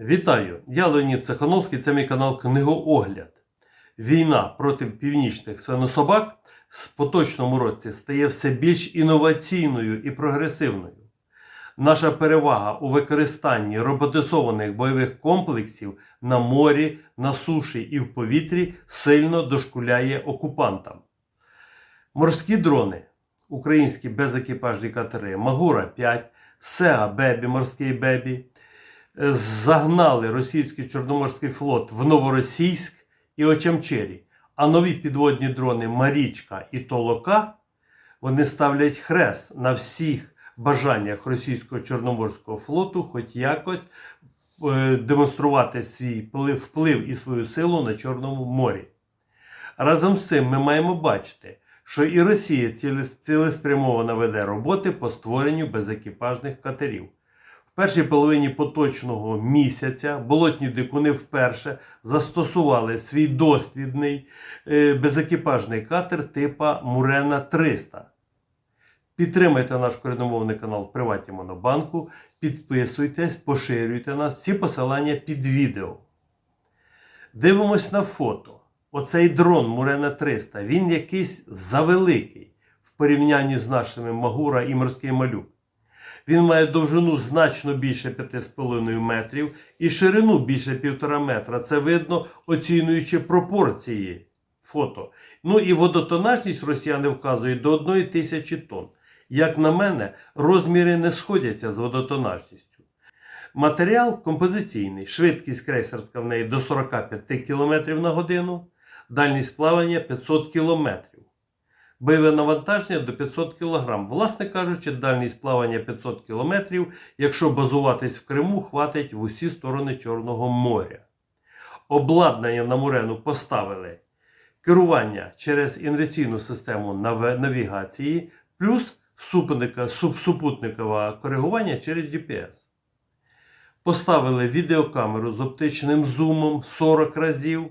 Вітаю! Я Леонід Цехановський, це мій канал Книгоогляд. Війна проти північних свинособак в поточному році стає все більш інноваційною і прогресивною. Наша перевага у використанні роботизованих бойових комплексів на морі, на суші і в повітрі сильно дошкуляє окупантам. Морські дрони, українські безекіпажні катери Магура 5, Сеа Бебі, морський Бебі, загнали російський Чорноморський флот в Новоросійськ і Очамчері, а нові підводні дрони Марічка і Толока вони ставлять хрест на всіх бажаннях російського Чорноморського флоту, хоч якось е, демонструвати свій вплив і свою силу на Чорному морі. Разом з цим ми маємо бачити, що і Росія цілеспрямовано веде роботи по створенню безекіпажних катерів. Першій половині поточного місяця болотні дикуни вперше застосували свій дослідний е, безекіпажний катер типа Мурена 300. Підтримайте наш коріномовний канал в Приваті Монобанку, підписуйтесь, поширюйте нас, всі посилання під відео. Дивимось на фото. Оцей дрон Мурена 300, він якийсь завеликий в порівнянні з нашими Магура і морський малюк. Він має довжину значно більше 5,5 метрів і ширину більше 1,5 метра. Це видно, оцінюючи пропорції фото. Ну і водотонажність росіяни вказують до 1 тисячі тонн. Як на мене, розміри не сходяться з водотонажністю. Матеріал композиційний, швидкість крейсерська в неї до 45 км на годину, дальність плавання 500 км. Бойове навантаження до 500 кг. Власне кажучи, дальність плавання 500 км, якщо базуватись в Криму, хватить в усі сторони Чорного моря. Обладнання на Мурену поставили керування через інерційну систему навігації, плюс супутникове коригування через GPS. Поставили відеокамеру з оптичним зумом 40 разів,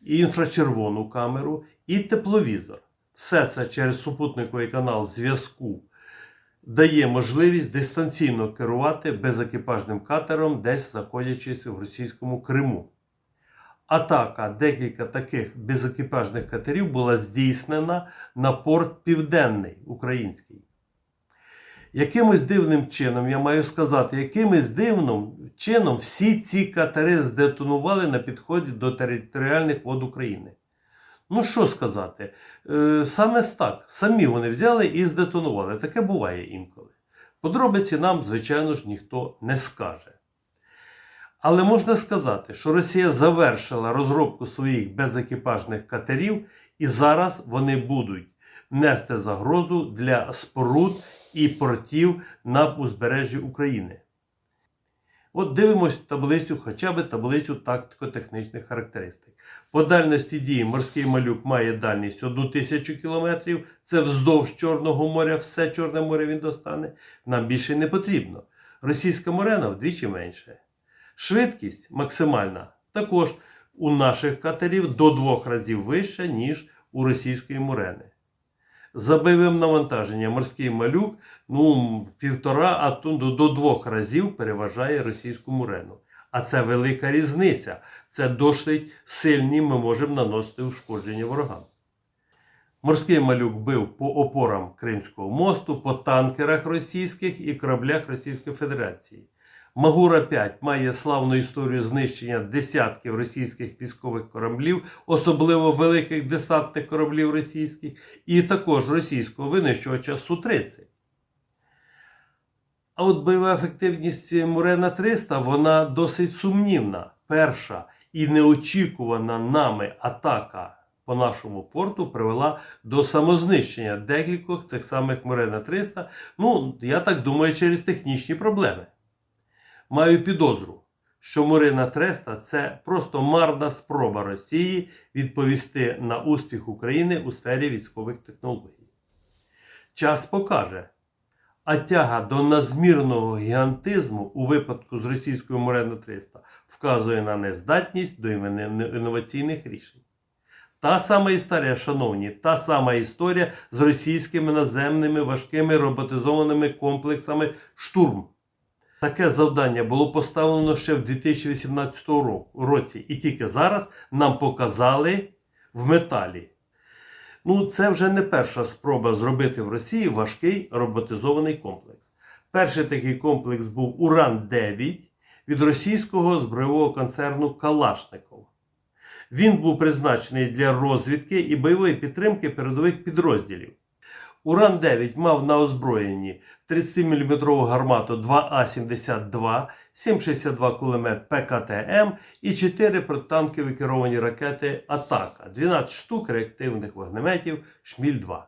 і інфрачервону камеру, і тепловізор. Все це через супутниковий канал зв'язку дає можливість дистанційно керувати безекіпажним катером, десь знаходячись в російському Криму. Атака декілька таких безекіпажних катерів була здійснена на порт Південний український. Якимось дивним чином, я маю сказати, якимось дивним чином всі ці катери здетонували на підході до територіальних вод України. Ну що сказати, е, саме так, самі вони взяли і здетонували. Таке буває інколи. Подробиці нам, звичайно ж, ніхто не скаже. Але можна сказати, що Росія завершила розробку своїх безекіпажних катерів, і зараз вони будуть нести загрозу для споруд і портів на узбережжі України. От дивимось таблицю, хоча б таблицю тактико-технічних характеристик. По дальності дії морський малюк має дальність 1000 км. Це вздовж Чорного моря, все Чорне море він достане. Нам більше не потрібно. Російська морена вдвічі менше. Швидкість максимальна також у наших катерів до двох разів вища, ніж у російської морени. За бойовим навантаженням морський малюк ну, півтора, а то до, двох разів переважає російську мурену. А це велика різниця. Це досить сильні ми можемо наносити ушкодження ворогам. Морський малюк бив по опорам Кримського мосту, по танкерах російських і кораблях Російської Федерації. Магура 5 має славну історію знищення десятків російських військових кораблів, особливо великих десантних кораблів російських, і також російського винищувача Су-30. А от бойова ефективність Мурена 300 вона досить сумнівна. Перша і неочікувана нами атака по нашому порту привела до самознищення декількох цих самих Мурена 300. Ну, я так думаю, через технічні проблеми. Маю підозру, що Мурина 300 це просто марна спроба Росії відповісти на успіх України у сфері військових технологій. Час покаже, а тяга до надмірного гігантизму у випадку з російською Мурена 300 вказує на нездатність до інноваційних рішень. Та сама історія, шановні, та сама історія з російськими наземними важкими роботизованими комплексами штурм. Таке завдання було поставлено ще в 2018 році, і тільки зараз нам показали в металі. Ну, це вже не перша спроба зробити в Росії важкий роботизований комплекс. Перший такий комплекс був Уран-9 від російського збройового концерну Калашников. Він був призначений для розвідки і бойової підтримки передових підрозділів. Уран-9 мав на озброєнні 30-мм гармату 2А-72, 7,62 кулемет ПКТМ і 4 протитанкові керовані ракети Атака, 12 штук реактивних вогнеметів Шміль-2.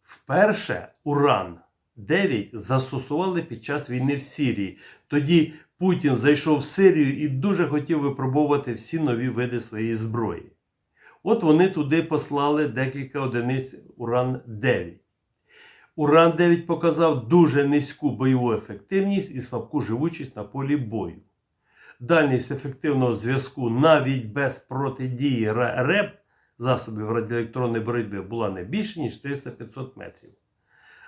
Вперше Уран-9 застосували під час війни в Сирії. Тоді Путін зайшов в Сирію і дуже хотів випробовувати всі нові види своєї зброї. От вони туди послали декілька одиниць Уран-9. Уран-9 показав дуже низьку бойову ефективність і слабку живучість на полі бою. Дальність ефективного зв'язку навіть без протидії РЕБ засобів радіоелектронної боротьби була не більше, ніж 300-500 метрів.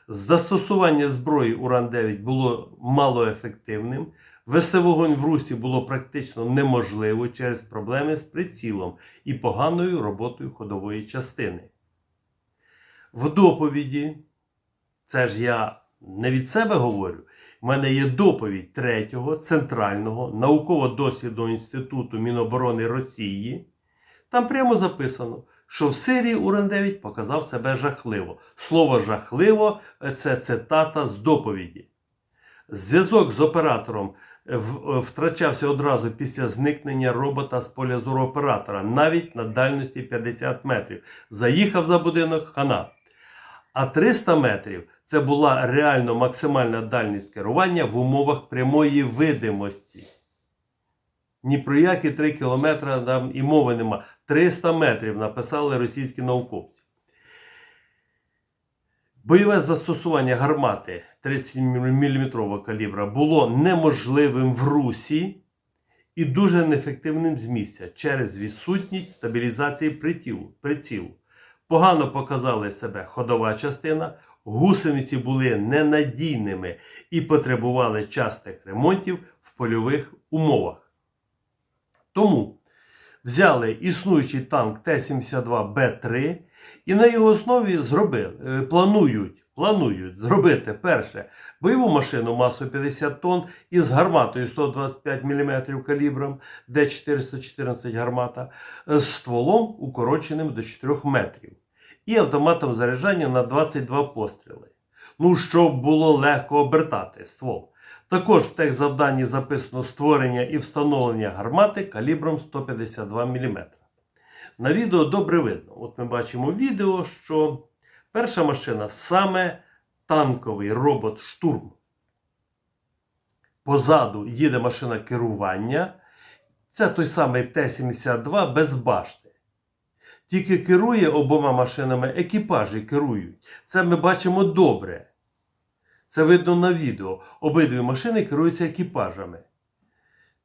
Застосування зброї Уран-9 було малоефективним. Вести вогонь в русі було практично неможливо через проблеми з прицілом і поганою роботою ходової частини. В доповіді, це ж я не від себе говорю, в мене є доповідь третього центрального науково-дослідного інституту Міноборони Росії. Там прямо записано, що в Сирії Уран-9 показав себе жахливо. Слово жахливо це цитата з доповіді. Зв'язок з оператором втрачався одразу після зникнення робота з поля зору оператора, навіть на дальності 50 метрів. Заїхав за будинок хана. А 300 метрів це була реально максимальна дальність керування в умовах прямої видимості. Ні про які 3 кілометри там і мови нема. 300 метрів написали російські науковці. Бойове застосування гармати 30-мм калібра було неможливим в Русі і дуже неефективним з місця через відсутність стабілізації прицілу. прицілу. Погано показали себе ходова частина, гусениці були ненадійними і потребували частих ремонтів в польових умовах. Тому взяли існуючий танк Т-72Б3 і на його основі зробили, е, планують, планують зробити перше бойову машину масою 50 тонн із гарматою 125 мм калібром, Д414 гармата, е, з стволом укороченим до 4 метрів і автоматом заряджання на 22 постріли. Ну, щоб було легко обертати ствол. Також в техзавданні записано створення і встановлення гармати калібром 152 мм. На відео добре видно. От ми бачимо відео, що перша машина саме танковий робот штурм. Позаду їде машина керування. Це той самий Т-72 без башти. Тільки керує обома машинами, екіпажі керують. Це ми бачимо добре. Це видно на відео. Обидві машини керуються екіпажами.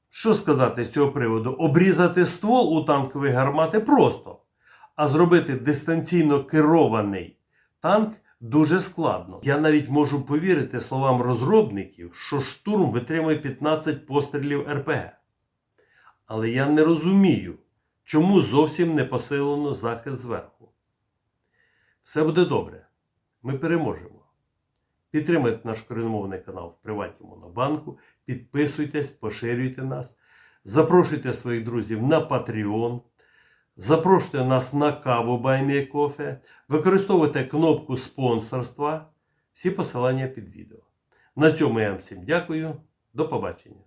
Що сказати з цього приводу? Обрізати ствол у танкової гармати просто. А зробити дистанційно керований танк дуже складно. Я навіть можу повірити словам розробників, що штурм витримує 15 пострілів РПГ. Але я не розумію, чому зовсім не посилено захист зверху. Все буде добре. Ми переможемо. Підтримайте наш корінмовний канал в Приваті Монобанку, підписуйтесь, поширюйте нас, запрошуйте своїх друзів на Patreon, запрошуйте нас на каву Кофе, використовуйте кнопку спонсорства. Всі посилання під відео. На цьому я вам всім дякую. До побачення.